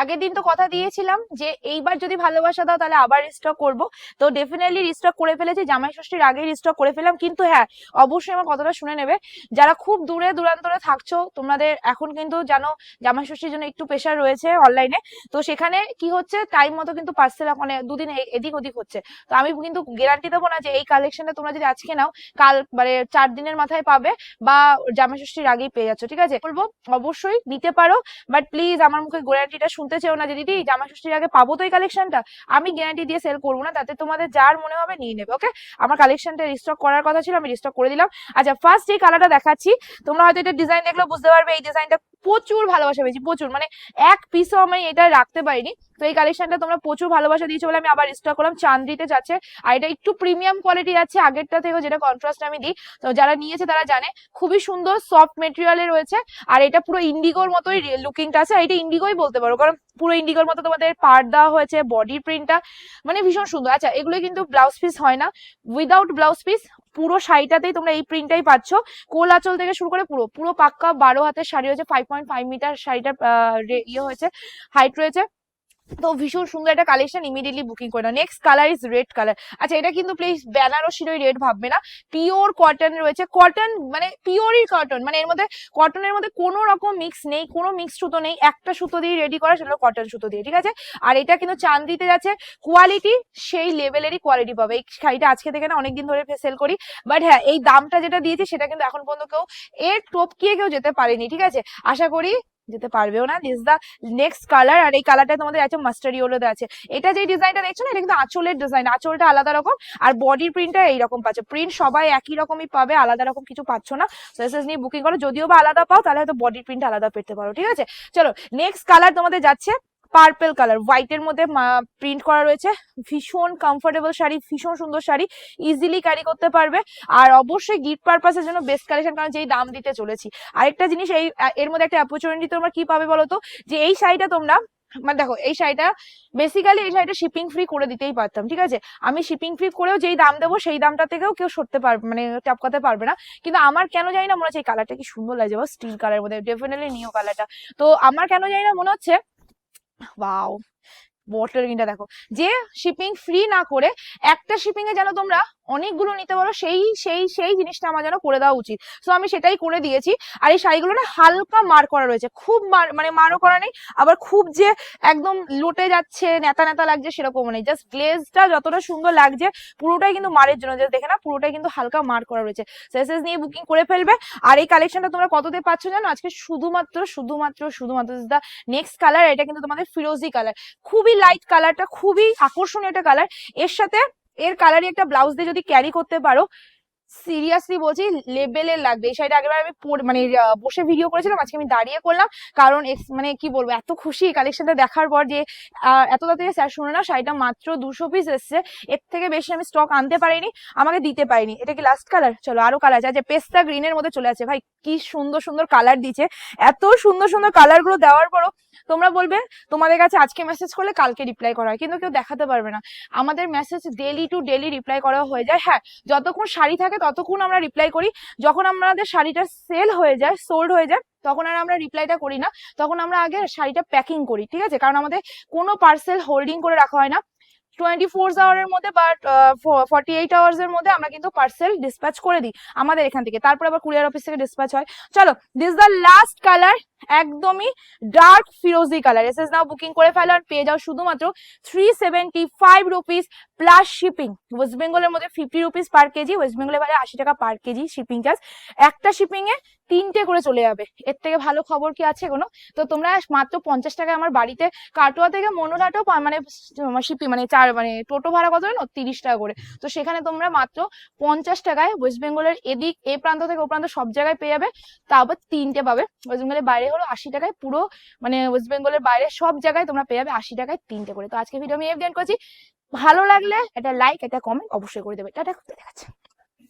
আগের দিন তো কথা দিয়েছিলাম যে এইবার যদি ভালোবাসা দাও তাহলে আবার রিস্টক করব। তো ডেফিনেটলি রিস্টক করে ফেলেছি, জামাই ষষ্ঠীর আগেই রিস্টক করে ফেলাম কিন্তু হ্যাঁ অবশ্যই আমার কথাটা শুনে নেবে। যারা খুব দূরে দূরান্তরে থাকছো, তোমাদের এখন কিন্তু জানো জামাই ষষ্ঠীর জন্য একটু প্রেশার রয়েছে অনলাইনে তো সেখানে কি হচ্ছে টাইম মতো কিন্তু পার্সেল মানে দুদিন এদিক ওদিক হচ্ছে। তো আমি কিন্তু গ্যারান্টি দেবো না যে এই কালেকশনটা তোমরা যদি আজকে নাও, কাল মানে চার দিনের মাথায় পাবে বা জামাই ষষ্ঠীর আগেই পেয়ে যাচ্ছ, ঠিক আছে? বলব, অবশ্যই নিতে পারো বাট প্লিজ আমার মুখে গ্যারান্টিটা শুনতে চেও না যে, দিদি জামা ষষ্ঠীর আগে পাবো তো এই কালেকশনটা আমি গ্যারান্টি দিয়ে সেল করব না, তাতে তোমাদের যার মনে হবে নিয়ে নেবে ওকে আমার কালেকশনটা রিস্টক করার কথা ছিল, আমি রিস্টক করে দিলাম। আচ্ছা ফার্স্ট এই কালারটা দেখাচ্ছি, তোমরা হয়তো এটা ডিজাইন দেখলে বুঝতে পারবে, এই ডিজাইনটা প্রচুর ভালোবাসা পেয়েছি, প্রচুর। মানে এক পিসও আমি এটা রাখতে পারিনি। তো এই কালেকশনটা তোমরা প্রচুর ভালোবাসা দিয়েছ বলে আমি আবার স্টক করলাম। চান্দ্রিতে যাচ্ছে। আর এটা একটু প্রিমিয়াম কোয়ালিটি আছে, আগেরটা থেকেও যেটা কন্ট্রাস্ট আমি দিই। তো যারা নিয়েছে তারা জানে, খুবই সুন্দর সফট মেটেরিয়ালে রয়েছে। আর এটা পুরো ইন্ডিগোর মতোই লুকিংটা আছে। আর এটা ইন্ডিগোই বলতে পারো, কারণ পুরো ইন্ডিগোর মতো তোমাদের পার্ট দেওয়া হয়েছে বডি প্রিন্টটা মানে ভীষণ সুন্দর। আচ্ছা এগুলো কিন্তু ব্লাউজ পিস হয় না। উইদাউট ব্লাউজ পিস পুরো শাড়িটাতেই তোমরা এই প্রিন্টটাই পাচ্ছ। কোল আঁচল থেকে শুরু করে পুরো পুরো পাক্কা বারো হাতের শাড়ি হয়েছে ফাইভ পয়েন্ট ফাইভ মিটার শাড়িটার ইয়ে হয়েছে হাইট রয়েছে। তো ভীষণ সুন্দর একটা কালেকশন ইমিডিয়েটলি বুকিং করে নাও। Next colour is red colour আচ্ছা এটা কিন্তু প্লিজ বেনারসির ওই রেড ভাববে না। পিওর কটন রয়েছে। কটন মানে পিওরই কটন মানে এর মধ্যে কটনের মধ্যে কোনো রকম মিক্স নেই, কোনো মিক্স সুতো নেই। একটা সুতো দিয়ে রেডি করা সেটা কটন সুতো দিয়ে, ঠিক আছে? আর এটা কিন্তু চান্দিতে যাচ্ছে। কোয়ালিটি সেই লেভেলেরই কোয়ালিটি পাবে। এই শাড়িটা আজকে থেকে না অনেকদিন ধরে সেল করি। বাট হ্যাঁ এই দামটা যেটা দিয়েছি, সেটা কিন্তু এখন পর্যন্ত কেউ, এর টপকিয়ে কেউ যেতে পারেনি, ঠিক আছে? আশা করি যেতে পারবেও না। দিস দা নেক্সট কালার আর এই কালারটা তোমাদের আছে মাস্টার ইয়েলোতে আছে। এটা যে ডিজাইনটা দেখছ না, এটা কিন্তু আঁচলের ডিজাইন আঁচলটা আলাদা রকম আর বডি প্রিন্টটা এইরকম পাচ্ছে। প্রিন্ট সবাই একই রকমই পাবে, আলাদা রকম কিছু পাচ্ছ না। সাইজেস নিয়ে বুকিং করো, যদিও বা আলাদা পাও, তাহলে হয়তো বডি প্রিন্ট আলাদা পেতে পারো, ঠিক আছে? চলো নেক্সট কালার তোমাদের যাচ্ছে। পার্পেল কালার হোয়াইটের মধ্যে প্রিন্ট করা রয়েছে। ভীষণ কমফোর্টেবল শাড়ি, ভীষণ সুন্দর শাড়ি ইজিলি ক্যারি করতে পারবে। আর অবশ্যই গিফট পারপাসের জন্য বেস্ট কালেকশন কারণ যেই দাম দিতে চলেছি। আরেকটা জিনিস, এই এর মধ্যে একটা অপরচুনিটি তোমরা কি পাবে বলো তো? যে এই শাড়িটা তোমরা মানে দেখো, এই শাড়িটা বেসিক্যালি এই শাড়িটা শিপিং ফ্রি করে দিতেই পারতাম, ঠিক আছে? আমি শিপিং ফ্রি করেও যেই দাম দেবো, সেই দামটা থেকেও কেউ সরতে পারবে মানে টপকাতে পারবে না। কিন্তু আমার কেন জানি না মনে হচ্ছে এই কালারটা কি সুন্দর লাগছে স্টিল কালারের মধ্যে ডেফিনেটলি নিও কালারটা তো আমার কেন জানি না মনে হচ্ছে ওয়াও ওয়াটার গ্রিনটা দেখো। যে শিপিং ফ্রি না করে একটা শিপিং এ যেন তোমরা অনেকগুলো নিতে পারো, সেই সেই সেই জিনিসটা আমার যেন করে দেওয়া উচিত। সো আমি সেটাই করে দিয়েছি। আর এই শাড়িগুলো না হালকা মার করা রয়েছে। খুব মার মানে মারও করা নেই, আবার খুব যে একদম লোটে যাচ্ছে নেতা নেতা লাগছে সেরকম নেই। জাস্ট গ্লেজটা যতটা সুন্দর লাগছে, পুরোটাই কিন্তু মারের জন্য। জাস্ট দেখে না, পুরোটাই কিন্তু হালকা মার করা রয়েছে। সেসেস নিয়ে বুকিং করে ফেলবে। আর এই কালেকশনটা তোমরা কততে পাচ্ছ জানো? আজকে শুধুমাত্র শুধুমাত্র শুধুমাত্র দা নেক্সট কালার এটা কিন্তু তোমাদের ফিরোজি কালার খুবই লাইট কালারটা খুবই আকর্ষণীয় একটা কালারের সাথে এর কালারই একটা ব্লাউজ দিয়ে যদি ক্যারি করতে পারো সিরিয়াসলি বলছি লেভেলের লাগবে। এই শাড়িটা আগেবার আমি মানে বসে ভিডিও করেছিলাম, আজকে আমি দাঁড়িয়ে করলাম। কারণ মানে কি বলব, এত খুশি কালেকশনটা দেখার পর যে এত তাড়াতাড়ি স্যার শুনে না, শাড়িটা মাত্র দুশো পিস এসছে। এর থেকে বেশি আমি স্টক আনতে পারিনি, আমাকে দিতে পারিনি। এটা কি লাস্ট কালার চলো আরও কালার আছে। যে পেস্তা গ্রিনের মধ্যে চলে আছে। ভাই, কি সুন্দর সুন্দর কালার দিচ্ছে। এত সুন্দর সুন্দর কালারগুলো দেওয়ার পরও তোমরা বলবে, তোমাদের কাছে আজকে মেসেজ করলে কালকে রিপ্লাই করা হয়। কিন্তু কেউ দেখাতে পারবে না। আমাদের message daily to daily reply করা হয়ে যায়। হ্যাঁ যতক্ষণ শাড়ি থাকে ততক্ষণ আমরা রিপ্লাই করি। যখন আমাদের শাড়িটা সেল হয়ে যায় সোল্ড হয়ে যায়, তখন আর আমরা রিপ্লাইটা করি না। তখন আমরা আগে শাড়িটা প্যাকিং করি, ঠিক আছে? কারণ আমাদের কোনো পার্সেল হোল্ডিং করে রাখা হয় না। টোয়েন্টি ফোর আওয়ারের মধ্যে বা ফর্টি এইট আওয়ার্স এর মধ্যে আমরা কিন্তু পার্সেল ডিসপ্যাচ করে দিই আমাদের এখান থেকে। তারপর আবার কুরিয়ার অফিস থেকে ডিসপ্যাচ হয়। চলো দিস দ্য লাস্ট কালার একদমই ডার্ক ফিরোজি কালার এস এস নাও বুকিং করে ফেলো আর পেয়ে যাও শুধুমাত্র three seventy five rupees plus shipping West বেঙ্গলের মধ্যে fifty rupees per kg West বেঙ্গলের বাইরে আশি টাকা পার কেজি শিপিং চার্জ একটা শিপিং এ তিনটে করে চলে যাবে। এর থেকে ভালো খবর কি আছে কোনো? তো তোমরা মাত্র পঞ্চাশ টাকায় আমার বাড়িতে কাটোয়া থেকে মনোরাটেও পা- মানে শিপিং মানে চার মানে টোটো ভাড়া কত জানো? তিরিশ টাকা করে। তো সেখানে তোমরা মাত্র পঞ্চাশ টাকায় ওয়েস্ট বেঙ্গলের এদিক, এ প্রান্ত থেকে ও প্রান্ত সব জায়গায় পেয়ে যাবে। তারপর তিনটে পাবে। ওয়েস্ট বেঙ্গলের বাইরে হলো আশি টাকায় পুরো মানে ওয়েস্ট বেঙ্গলের বাইরে সব জায়গায় তোমরা পেয়ে যাবে আশি টাকায় তিনটে করে। তো আজকে ভিডিও আমি এফ করছি। ভালো লাগলে একটা লাইক এটা কমেন্ট অবশ্যই করে দেবে। টাটা দেখাচ্ছে